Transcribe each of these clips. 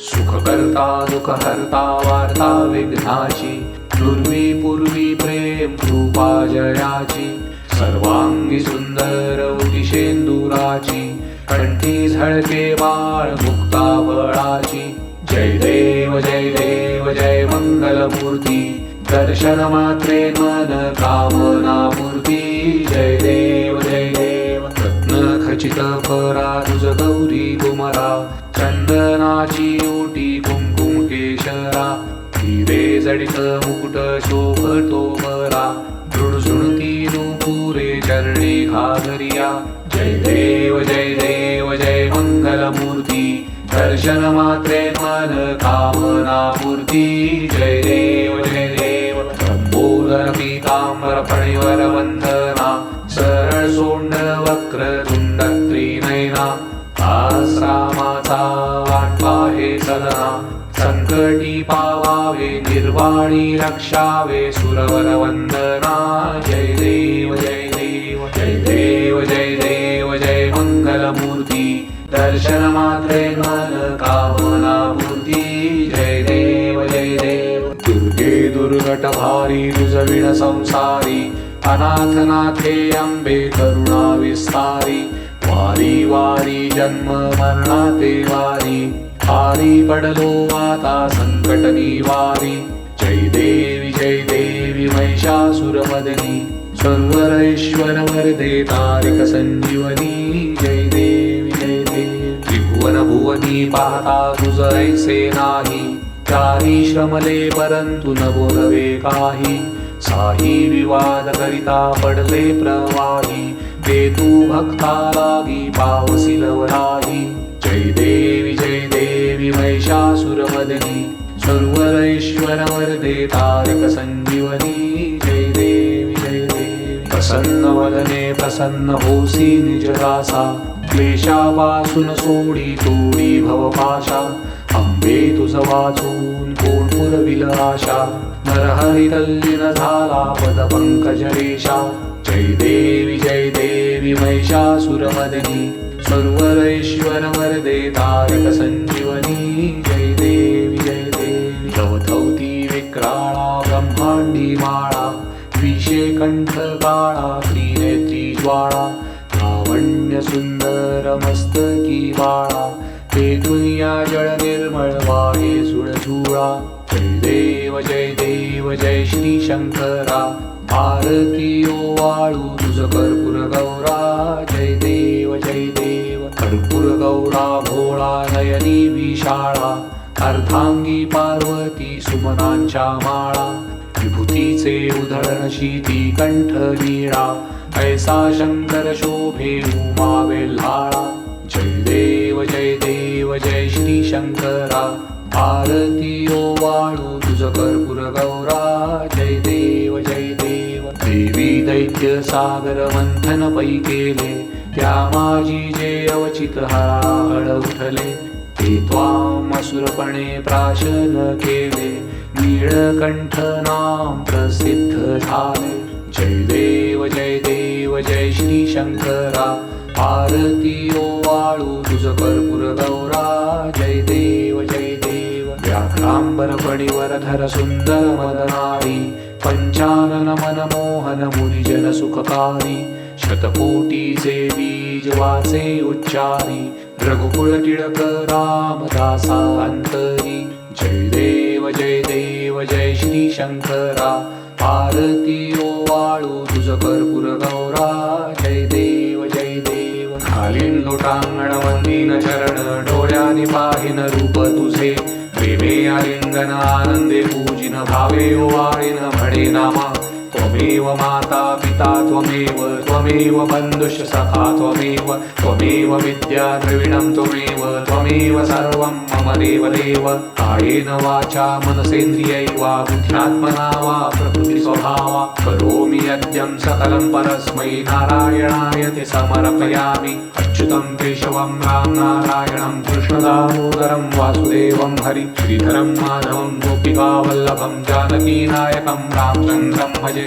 सुखकर्ता दुःखहर्ता वार्ता विघ्नाची पूर्वी पूर्वी प्रेम कृपा जयाची सर्वांगी सुंदर उतिशेंदुराची कंठी झळके बाळ मुक्ता बळाची. जय देव जय देव जय मंगलमूर्ती दर्शन मात्रे मन कामना मूर्ती जय देव जय देव रत्न खचित परा जडित मुकुट शोभतो बरा झुणझुणती नुपुरे चरणी घागरिया. जय देव जय देव जय मंगलमूर्ती. दर्शन मात्रे मन कामना मूर्ती जय देव जय देव. लंबोदर पीतांबर फणिवर वंदना. सरळ सोंड वक्र तुंड त्रिनयना. आश्रामाचा वाटपा हे सदना संकटी पावावे निर्वाणी रक्षावे. सुरवर वंदना जय देव जय देव जय देव जय देव जय मंगलमूर्ती. दर्शन मात्रे मन कामना मूर्ती जय देव जय देव. दुर्गे दुर्घट भारी रुजविण संसारी. अनाथनाथे अंबे करुणा विस्तारी. वारी वारी जन्म मरणाते वारी. भारी पडलो आता संकट निवारी जय देवी जय देवी महिषासुरमदनी सर्वरेश्वर वरदे तारिक संजीवनी. जय देवी जय देवी. त्रिभुवन भुवनी पाहता तुझैसे नाही चारी श्रमले परंतु न बोलवे काही. साही विवाद करिता पडले प्रवाही. ते तू भक्ता लागी पावसी लवराही जय देवी देवी महिषासुरमदनी सर्वरेश्वर वरदे तारक संजीवनी जय देवी जय देवी। प्रसन्न वदने प्रसन्न होसी निजदासा क्लेशापासून सोडी तोडी भवपाशा अम्बे तुझ वाचून कोण पुरविल आशा तल्लीन झाला पद पंकज रेषा जय देवी जय देवी महिषासुरमदनी सर्वरेश्वर वरदे तारक संजीवनी जय देवी जय देवी गवथवती विक्राळा ब्रह्मांडी माळा विषे कंठ काळा त्रिनेत्री ज्वाळा लावण्य सुंदर मस्तकी बाळा ते दुनिया जळ निर्मळ वाहे सुळझुळा जय देव जय देव जय श्री शंकरा आरती ओ वाळू तुझ कर्पूर गौरा. जय देव जय देव. कर्पूर गौरा भोळा नयनी विशाळा. अर्धांगी पार्वती सुमनांच्या माळा. विभूतीचे उधळण शीती कंठ नीळा ऐसा शंकर शोभे उमा वेल्हाळा जय देव जय देव जय श्री शंकरा. आरती ओ वाळू तुझ कर्पूर गौरा. दैत्य सागर मंथन पै केले त्या माझी जे अवचित हाड उठले ते त्वाम असुरपणे प्राशन केले नीळकंठ नाम प्रसिद्ध झाले. जय देव जय देव जय श्री शंकरा आरती ओ वाळू तुझ कर्पूर गौरा जय देव जय देव. व्याघ्रांबर फणीवर धर सुंदर मदनारी पंचानन मनमोहन मुनिजन सुखकारी शतकोटीचे बीज वाचे उच्चारी रघुकुळ टिळक रामदासा अंतरी जय देव जय देव जय श्री शंकरा आरती ओ वाळू तुझ कर्पूर गौरा। जय देव जय देव। खालील लोटांगण वंदीन चरण डोळ्यानी पाहिन रूप तुझे प्रेमे आलिंगन आनंदे पूजिन भावे वाळीन म्हणे नामा त्वमेव माता पिता त्वमेव त्वमेव बन्धुश्च सखा त्वमेव त्वमेव विद्या द्रविणं त्वमेव त्वमेव सर्वं मम देव देव कायेन वाचा मनसेन्द्रियैवा बुद्ध्यात्मना वा प्रकृतिस्वभावा। करोमि यद्यं सकलं परस्मै नारायणाय ते समर्पयामि। अच्युतं केशवं रामनारायणं कृष्णदामोदरं वासुदेवं हरि श्रीधरं माधवं गोपिकावल्लभं जानकीनायकं रामचन्द्रं भजे।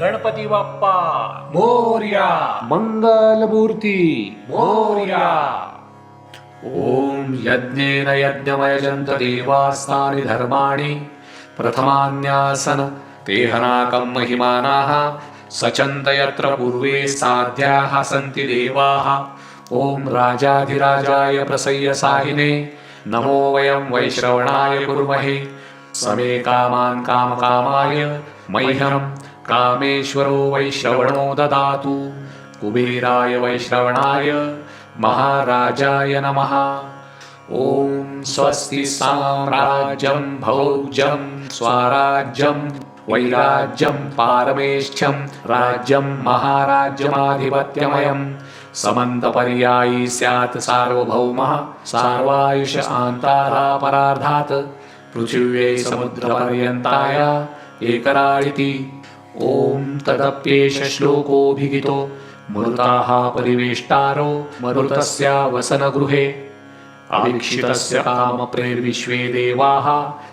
गणपती बाप्पा. मोर्या. मङ्गलमूर्ती मोर्या. ॐ यज्ञेन यज्ञमयजन्त देवास्तानि धर्माणि. प्रथमान्यासन तेहनाकं महिमानाः. सचन्त यत्र पूर्वे साध्याः सन्ति देवाः. ॐ राजाधिराजाय प्रसय्य साहिने. नमो वयं वैश्रवणाय कुर्महे. समे कामान् कामकामाय मह्यं कामेश्वरो वैश्रवणो ददातु। कुबेराय वैश्रवणाय महाराजाय नमः। ॐ स्वस्ति साम्राज्यं भौज्यं स्वराज्यं वैराज्यं पारमेष्ठ्यं राज्यं महाराज्यमाधिपत्यमयं। समन्तपर्यायी स्यात् सार्वभौमः सार्वायुष आन्तारापरार्धात् पृथिव्यै समुद्रपर्यन्ताय एकराळिति। ॐ तदप्येष श्लोकोऽभिहितो मरुताः परिवेष्टारो मरुतस्य वसनगृहे। अवीक्षितस्य कामप्रेर्विश्वे देवाः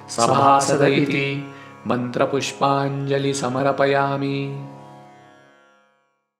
सभासद इति। मन्त्रपुष्पाञ्जलि समर्पयामि